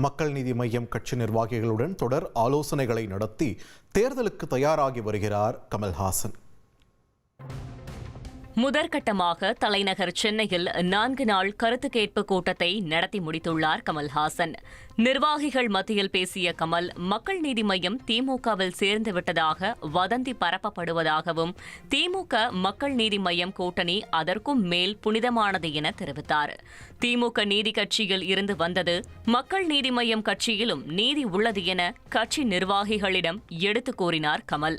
மக்கள் நீதி மய்யம் கட்சி நிர்வாகிகளுடன் தொடர் ஆலோசனைகளை நடத்தி தேர்தலுக்கு தயாராகி வருகிறார் கமல்ஹாசன். முதற்கட்டமாக தலைநகர் சென்னையில் நான்கு நாள் கருத்து கேட்பு கூட்டத்தை நடத்தி முடித்துள்ளார் கமல்ஹாசன். நிர்வாகிகள் மத்தியில் பேசிய கமல் மக்கள் நீதி மையம் திமுகவில் சேர்ந்து விட்டதாக வதந்தி பரப்பப்படுவதாகவும் திமுக மக்கள் நீதி மையம் கூட்டணி அதற்கும் மேல் புனிதமானது என தெரிவித்தார். திமுக நீதி கட்சியில் இருந்து வந்தது மக்கள் நீதி மையம் கட்சியிலும் நீதி உள்ளது என கட்சி நிர்வாகிகளிடம் எடுத்துக் கூறினார் கமல்.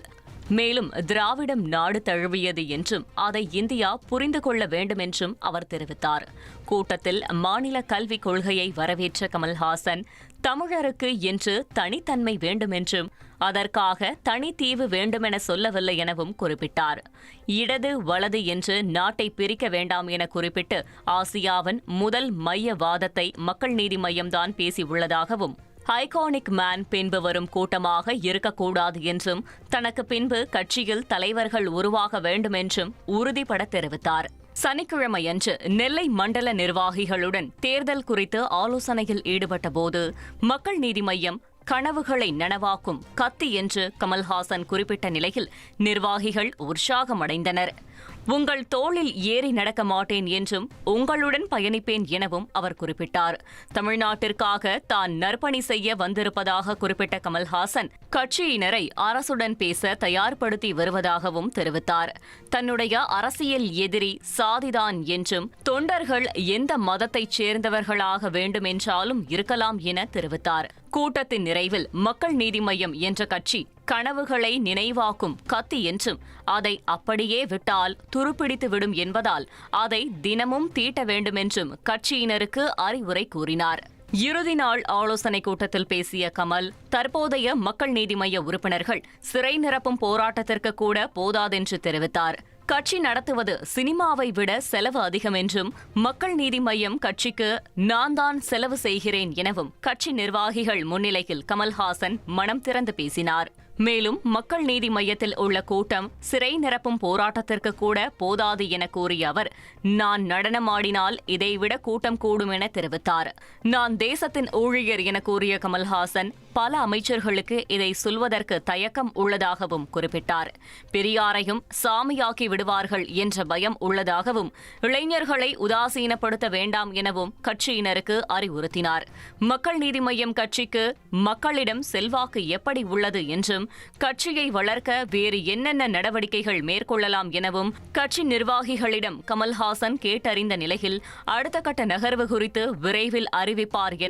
மேலும் திராவிடம் நாடு தழுவியது என்றும் அதை இந்தியா புரிந்து கொள்ள வேண்டும் என்றும் அவர் தெரிவித்தார். கூட்டத்தில் மாநில கல்விக் கொள்கையை வரவேற்ற கமல்ஹாசன் தமிழருக்கு என்று தனித்தன்மை வேண்டும் என்றும் அதற்காக தனித்தீவு வேண்டுமென சொல்லவில்லை எனவும் குறிப்பிட்டார். இடது வலது என்று நாட்டை பிரிக்க வேண்டாம் என குறிப்பிட்டு ஆசியாவின் முதல் மைய வாதத்தை மக்கள் நீதி மையம்தான் பேசியுள்ளதாகவும் ஐகானிக் மேன் பின்பு வரும் கூட்டமாக இருக்கக்கூடாது என்றும் தனக்கு பின்பு கட்சியில் தலைவர்கள் உருவாக வேண்டும் என்றும் உறுதிபட தெரிவித்தார். சனிக்கிழமையன்று நெல்லை மண்டல நிர்வாகிகளுடன் தேர்தல் குறித்து ஆலோசனையில் ஈடுபட்டபோது மக்கள் நீதி மையம் கனவுகளை நனவாக்கும் கத்தி என்று கமல்ஹாசன் குறிப்பிட்ட நிலையில் நிர்வாகிகள் உற்சாகமடைந்தனர். உங்கள் தோளில் ஏறி நடக்க மாட்டேன் என்றும் உங்களுடன் பயணிப்பேன் எனவும் அவர் குறிப்பிட்டார். தமிழ்நாட்டிற்காக தான் நற்பணி செய்ய வந்திருப்பதாக குறிப்பிட்ட கமல்ஹாசன் கட்சியினரை அரசுடன் பேச தயார்படுத்தி வருவதாகவும் தெரிவித்தார். தன்னுடைய அரசியல் எதிரி சாதிதான் என்றும் தொண்டர்கள் எந்த மதத்தைச் சேர்ந்தவர்களாக வேண்டுமென்றாலும் இருக்கலாம் என தெரிவித்தார். கூட்டத்தின் நிறைவில் மக்கள் நீதி மையம் என்ற கட்சி கனவுகளை நினைவாக்கும் கத்தி என்றும் அதை அப்படியே விட்டால் துருப்பிடித்து விடும் என்பதால் அதை தினமும் தீட்ட வேண்டுமென்றும் கட்சியினருக்கு அறிவுரை கூறினார். இறுதி நாள் ஆலோசனைக் கூட்டத்தில் பேசிய கமல் தற்போதைய மக்கள் நீதி மய்ய உறுப்பினர்கள் சிறை நிரப்பும் போராட்டத்திற்கு கூட போதாதென்று தெரிவித்தார். கட்சி நடத்துவது சினிமாவை விட செலவு அதிகம் என்றும் மக்கள் நீதி மய்யம் கட்சிக்கு நான் தான் செலவு செய்கிறேன் எனவும் கட்சி நிர்வாகிகள் முன்னிலையில் கமல்ஹாசன் மனம் திறந்து பேசினார். மேலும் மக்கள் நீதி மையத்தில் உள்ள கூட்டம் சிறை நிரப்பும் போராட்டத்திற்கு கூட போதாது என கூறிய அவர் நான் நடனமாடினால் இதைவிட கூட்டம் கூடும் என தெரிவித்தார். நான் தேசத்தின் ஊழியர் என கூறிய கமல்ஹாசன் பல அமைச்சர்களுக்கு இதை சொல்வதற்கு தயக்கம் உள்ளதாகவும் குறிப்பிட்டார். பெரியாரையும் சாமியாக்கி விடுவார்கள் என்ற பயம் உள்ளதாகவும் இளைஞர்களை உதாசீனப்படுத்த வேண்டாம் எனவும் கட்சியினருக்கு அறிவுறுத்தினார். மக்கள் நீதி மய்யம் கட்சிக்கு மக்களிடம் செல்வாக்கு எப்படி உள்ளது என்றும் கட்சியை வளர்க்க வேறு என்னென்ன நடவடிக்கைகள் மேற்கொள்ளலாம் எனவும் கட்சி நிர்வாகிகளிடம் கமல்ஹாசன் கேட்டறிந்த நிலையில் அடுத்த கட்ட நகர்வு குறித்து விரைவில் அறிவிப்பார் என